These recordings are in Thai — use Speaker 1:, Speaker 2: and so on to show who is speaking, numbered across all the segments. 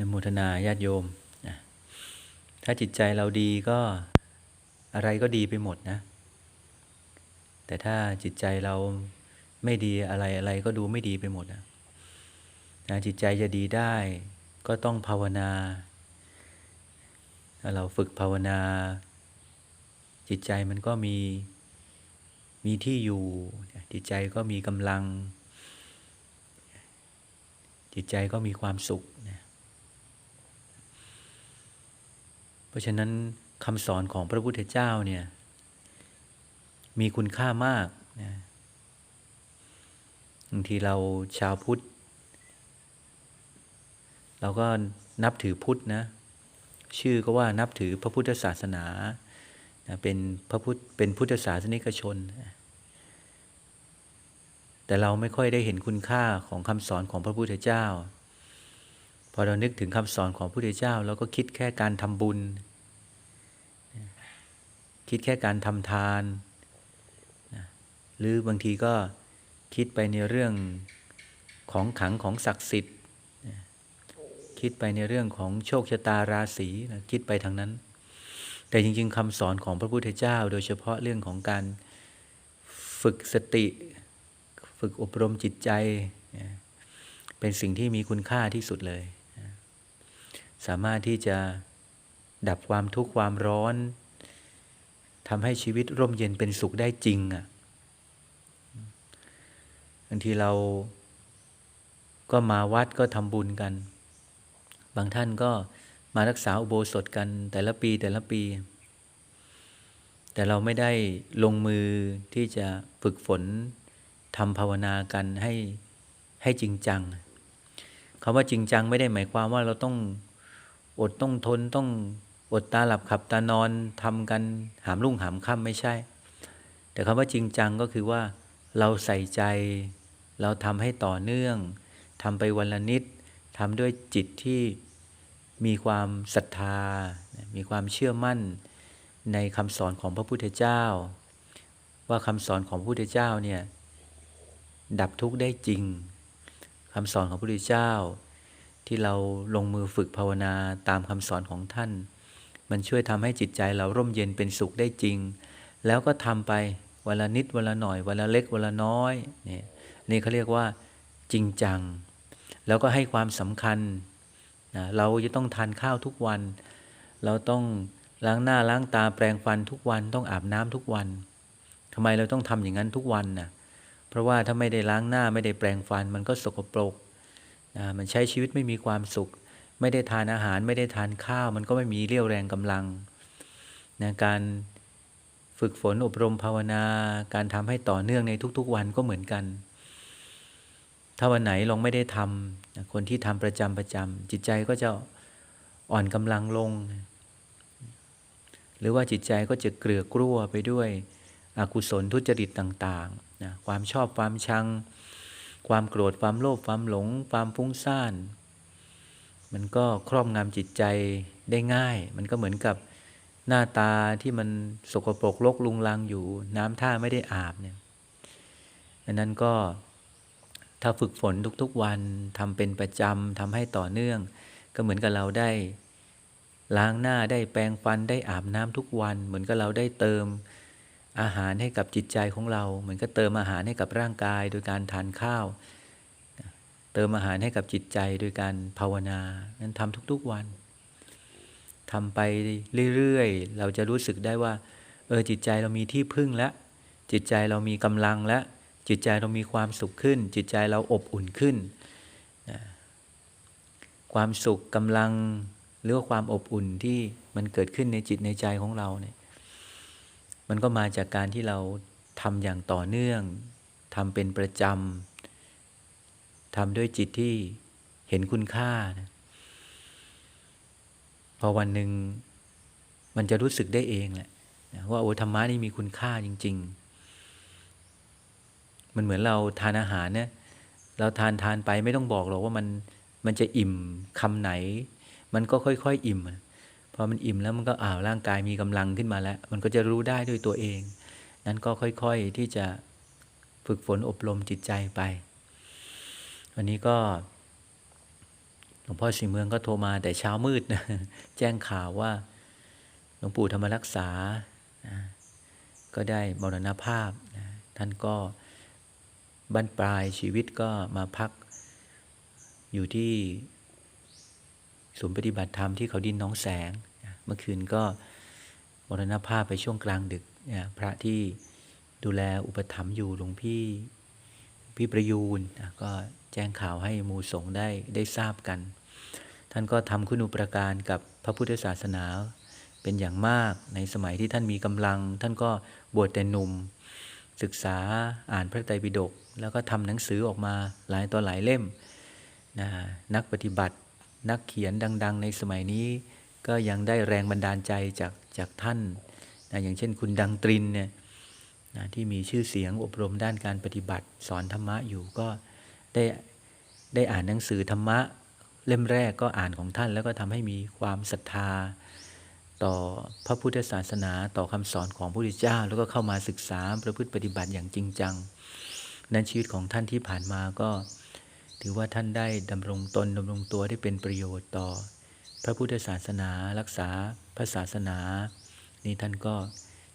Speaker 1: นโมทนาญาติโยม ถ้าจิตใจเราดีก็อะไรก็ดีไปหมดนะ แต่ถ้าจิตใจเราไม่ดีอะไรอะไรก็ดูไม่ดีไปหมดนะนะจิตใจจะดีได้ก็ต้องภาวนาถ้าเราฝึกภาวนา จิตใจมันก็มีมีที่อยู่ จิตใจก็มีกำลัง จิตใจก็มีความสุขนะเพ ราะฉะนั้นคำสอนของพระพุทธเจ้าเนี่ยมีคุณค่ามากนะบางทีเราชาวพุทธ เราก็นับถือพุทธนะ ชื่อก็ว่านับถือพระพุทธศาสนานะเป็นพระพุทธเป็นพุทธศาสนิกชน แต่เราไม่ค่อยได้เห็นคุณค่าของคำสอนของพระพุทธเจ้า พอเรานึกถึงคำสอนของพระพุทธเจ้าเราก็คิดแค่การทำบุญ คิดแค่การทำทานนะหรือบางทีก็คิดไปในเรื่องของขังของศักดิ์สิทธิ์นะคิดไปในเรื่องของโชคชะตาราศีนะคิดไปทางนั้น แต่จริง ๆคำสอนของพระพุทธเจ้า โดยเฉพาะเรื่องของการฝึกสติ ฝึกอบรมจิตใจนะเป็นสิ่งที่มีคุณค่าที่สุดเลยนะสามารถที่จะดับความทุกข์ความร้อน ทำให้ชีวิตร่มเย็นเป็นสุขได้จริงอะบางทีเราก็มาวัดก็ทำบุญกัน บางท่านก็มารักษาอุโบสถกันแต่ละปีแต่ละปี แต่เราไม่ได้ลงมือที่จะฝึกฝนทำภาวนากันให้ให้จริงจังคำว่าจริงจังไม่ได้หมายความว่าเราต้องอดต้องทนต้อง อดตาหลับขับตานอนทำกันหามรุ่งหามค่ำไม่ใช่ แต่คำว่าจริงจังก็คือว่า เราใส่ใจ เราทำให้ต่อเนื่องทำไปวันละนิดทำด้วยจิตที่มีความศรัทธา มีความเชื่อมั่นในคำสอนของพระพุทธเจ้า ว่าคำสอนของพระพุทธเจ้าเนี่ยดับทุกข์ได้จริงคำสอนของพระพุทธเจ้า ที่เราลงมือฝึกภาวนาตามคำสอนของท่าน มันช่วยทำให้จิตใจเราร่มเย็นเป็นสุขได้จริง แล้วก็ทำไปวันละนิดวันละหน่อยวันละเล็กวันละน้อยนี่นี่เขาเรียกว่าจริงจัง แล้วก็ให้ความสำคัญนะเราจะต้องทานข้าวทุกวัน เราต้องล้างหน้าล้างตาแปรงฟันทุกวันต้องอาบน้ำทุกวันทำไมเราต้องทำอย่างนั้นทุกวันนะเพราะว่าถ้าไม่ได้ล้างหน้าไม่ได้แปรงฟันมันก็สกปรกนะมันใช้ชีวิตไม่มีความสุข ไม่ได้ทานอาหารไม่ได้ทานข้าว มันก็ไม่มีเรี่ยวแรงกำลังนะการฝึกฝนอบรมภาวนา การทำให้ต่อเนื่องในทุกๆวันก็เหมือนกัน ถ้าวันไหนลองไม่ได้ทำคนที่ทำประจำประจำจิตใจก็จะอ่อนกำลังลง หรือว่าจิตใจก็จะเกลือกลั้วไปด้วยอกุศลทุจริตต่างๆนะความชอบความชัง ความโกรธความโลภความหลง ความฟุ้งซ่าน มันก็ครอบงำจิตใจได้ง่าย มันก็เหมือนกับหน้าตาที่มันสกปรกลกลุงลังอยู่ น้ำท่าไม่ได้อาบเนี่ยดังนั้นก็ถ้าฝึกฝนทุกๆวันทำเป็นประจำทำให้ต่อเนื่อง ก็เหมือนกับเราได้ล้างหน้าได้แปรงฟันได้อาบน้ำทุกวัน เหมือนกับเราได้เติมอาหารให้กับจิตใจของเรา เหมือนกับเติมอาหารให้กับร่างกายโดยการทานข้าว เติมอาหารให้กับจิตใจโดยการภาวนา นั้นทำทุกๆวันทำไปเรื่อยๆ เราจะรู้สึกได้ว่า เออจิตใจเรามีที่พึ่งแล้ว จิตใจเรามีกำลังแล้ว จิตใจเรามีความสุขขึ้น จิตใจเราอบอุ่นขึ้นนะความสุขกำลังหรือว่าความอบอุ่นที่มันเกิดขึ้นในจิตในใจของเราเนี่ย มันก็มาจากการที่เราทำอย่างต่อเนื่องทำเป็นประจำ ทำด้วยจิตที่เห็นคุณค่านะพอวันหนึ่งมันจะรู้สึกได้เองแหละว่าโอ้ธรรมะนี่มีคุณค่าจริง ๆ มันเหมือนเราทานอาหารเนี่ยเราทานทานไปไม่ต้องบอกหรอกว่ามันมันจะอิ่มคำไหน มันก็ค่อยๆอิ่มพอมันอิ่มแล้วมันก็อ้าวร่างกายมีกำลังขึ้นมาแล้ว มันก็จะรู้ได้ด้วยตัวเอง นั้นก็ค่อยๆที่จะฝึกฝนอบรมจิตใจไป วันนี้ก็หลวงพ่อสีเมืองก็โทรมาแต่เช้ามืดนะแจ้งข่าวว่าหลวงปู่ธรรมรักษานะก็ได้มรณภาพนะท่านก็บั้นปลายชีวิตก็มาพักอยู่ที่ศูนย์ปฏิบัติธรรมที่เขาดินน้องแสงนะเมื่อคืนก็มรณภาพไปช่วงกลางดึกนะพระที่ดูแลอุปถัมภ์อยู่หลวงพี่พี่ประยูนนะก็ แจ้งข่าวให้หมูสงฆ์ได้ได้ทราบกัน ท่านก็ทำคุณูปการกับพระพุทธศาสนาเป็นอย่างมากในสมัยที่ท่านมีกำลัง ท่านก็บวชแต่หนุ่ม ศึกษาอ่านพระไตรปิฎกแล้วก็ทำหนังสือออกมาหลายต่อหลายเล่มนะนักปฏิบัตินักเขียนดัง ๆ ในสมัยนี้ ก็ยังได้แรงบันดาลใจจากจากท่านนะอย่างเช่นคุณดังตรินเนี่ยนะที่มีชื่อเสียงอบรมด้านการปฏิบัติสอนธรรมะอยู่ก็ได้ ได้อ่านหนังสือธรรมะ เล่มแรกก็อ่านของท่าน แล้วก็ทำให้มีความศรัทธา ต่อพระพุทธศาสนาต่อคำสอนของพระพุทธเจ้า แล้วก็เข้ามาศึกษาประพฤติปฏิบัติอย่างจริงจัง นั้นชีวิตของท่านที่ผ่านมาก็ ถือว่าท่านได้ดำรงตนดำรงตัวได้เป็นประโยชน์ต่อ พระพุทธศาสนา รักษาพระศาสนา นี่ท่านก็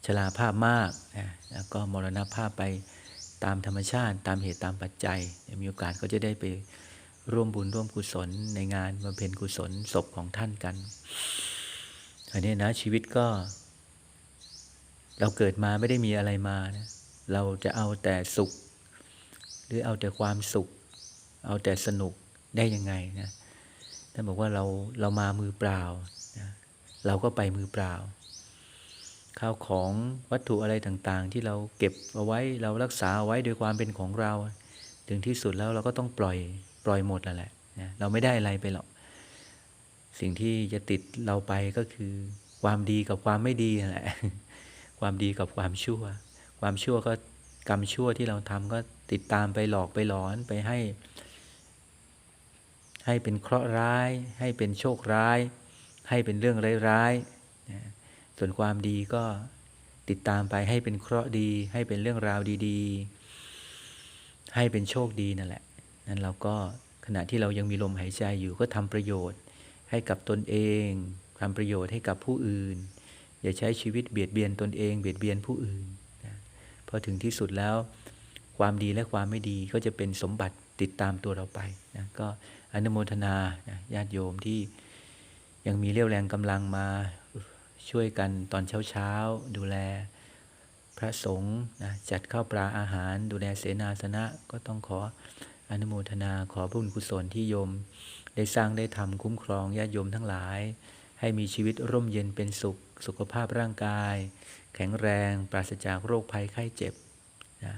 Speaker 1: ชราภาพมากนะแล้วก็มรณภาพไปตามธรรมชาติตามเหตุตามปัจจัย มีโอกาสก็จะได้ไป ร่วมบุญร่วมกุศลในงานบำเพ็ญกุศลศพของท่านกัน อันนี้นะชีวิตก็ เราเกิดมาไม่ได้มีอะไรมานะเราจะเอาแต่สุข หรือเอาแต่ความสุข เอาแต่สนุกได้ยังไงนะท่านบอกว่าเราเรามามือเปล่านะเราก็ไปมือเปล่า ข้าวของวัตถุอะไรต่างๆ ที่เราเก็บเอาไว้เรารักษาเอาไว้โดยความเป็นของเรา ถึงที่สุดแล้วเราก็ต้องปล่อย ปล่อยหมดแล้วแหละนะเราไม่ได้อะไรไปหรอก สิ่งที่จะติดเราไปก็คือ ความดีกับความไม่ดีนั่นแหละ ความดีกับความชั่ว ความชั่วก็กรรมชั่วที่เราทำก็ติดตามไปหลอกไปหลอนไปให้ ให้เป็นเคราะห์ร้าย ให้เป็นโชคร้าย ให้เป็นเรื่องร้ายๆนะส่วนความดีก็ติดตามไปให้เป็นเคราะห์ดี ให้เป็นเรื่องราวดี ๆ ให้เป็นโชคดีนั่นแหละ นั้นเราก็ขณะที่เรายังมีลมหายใจอยู่ก็ทำประโยชน์ให้กับตนเองทำประโยชน์ให้กับผู้อื่น อย่าใช้ชีวิตเบียดเบียนตนเองเบียดเบียนผู้อื่นนะพอถึงที่สุดแล้ว ความดีและความไม่ดีก็จะเป็นสมบัติติดตามตัวเราไปนะก็อนุโมทนานะญาติโยมที่ยังมีเรี่ยวแรงกำลังมาช่วยกันตอนเช้าๆ ดูแลพระสงฆ์นะจัดข้าวปลาอาหาร ดูแลเสนาสนะก็ต้องขอ อนุโมทนาขอบุญกุศลที่โยม ได้สร้างได้ทำคุ้มครองญาติโยมทั้งหลาย ให้มีชีวิตร่มเย็นเป็นสุข สุขภาพร่างกาย แข็งแรง ปราศจากโรคภัยไข้เจ็บนะ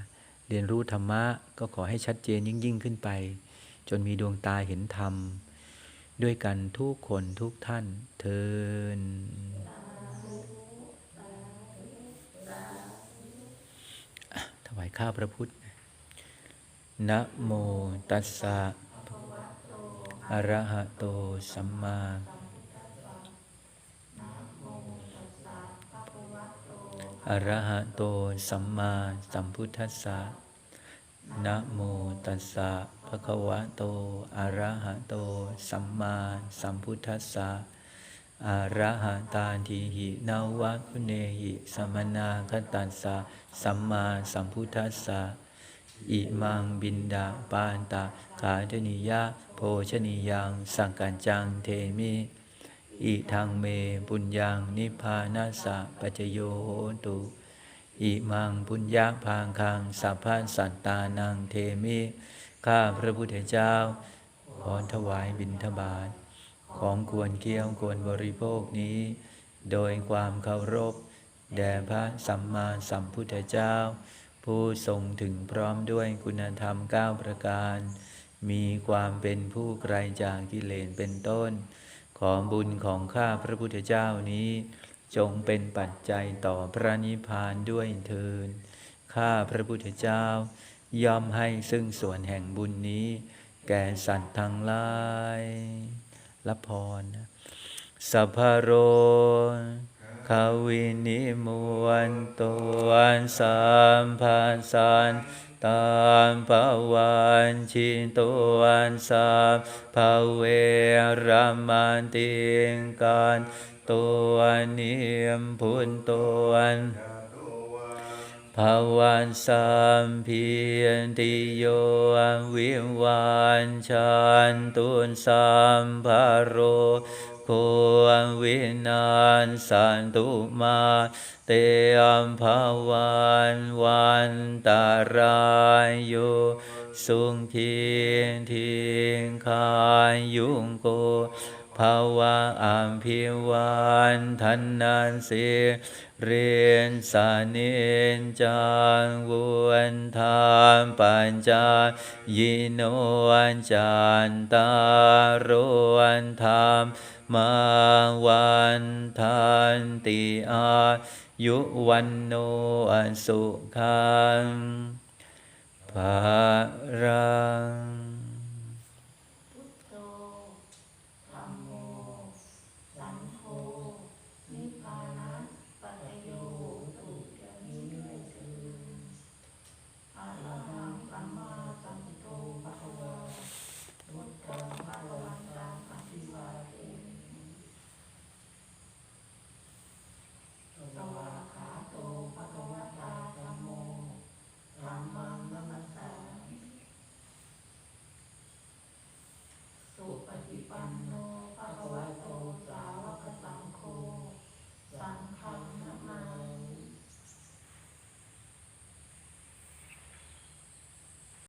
Speaker 1: เรียนรู้ธรรมะก็ขอให้ชัดเจนยิ่งยิ่งขึ้นไป จนมีดวงตาเห็นธรรม ด้วยกันทุกคนทุกท่านเทินถวายข้าพระพุทธ นะโมตัสสะอะระหะโตสัมมาอะระหะโตสัมมาสัมพุทธัสสะนะโมตัสสะภะคะวะโตอะระหะโตสัมมาสัมพุทธัสสะอะระหะตาทิหินาวะคุเนหิสมนาคตัสสะสัมมาสัมพุทธัสสะ อิมังบินดาปานตาขาธนิยะโภชนิยังสังกันจังเทมิอิทังเมปุญญังนิพพานาสะปัจโยโหตุอิมังปุญญาพังคังสัพพะสัตตานังเทมิข้าพระพุทธเจ้าขอถวายบิณฑบาตของควรเคี้ยวควรบริโภคนี้ โดยความเคารพ แด่พระสัมมาสัมพุทธเจ้า ผู้ทรงถึงพร้อมด้วยคุณธรรม 9 ประการ มีความเป็นผู้ไกลจากกิเลสเป็นต้น ของบุญของข้าพระพุทธเจ้านี้ จงเป็นปัจจัยต่อพระนิพพานด้วยเทินข้าพระพุทธเจ้า ย่อมให้ซึ่งส่วนแห่งบุญนี้ แก่สัตว์ทั้งหลายรับพรนะสัพพโร ควินิมวันตวันสัมพันสันตามภวันชินตุวันสามภเวรามันติงการตัวนิมพุนตวันภาวันสัมเพียนติโยวิวันชันตุนสัมภโร โควินานสันตุมาเตอัมภาวันวันตารายโยสุงทีนทิงคายุงโก ภาวะอัมพิวันทันนันเสเรียนสานินจังวนธรรมปัญจายิโนวันจันตารวันธรรมมาวันทันติอายุวันโนอันสุขังภารัง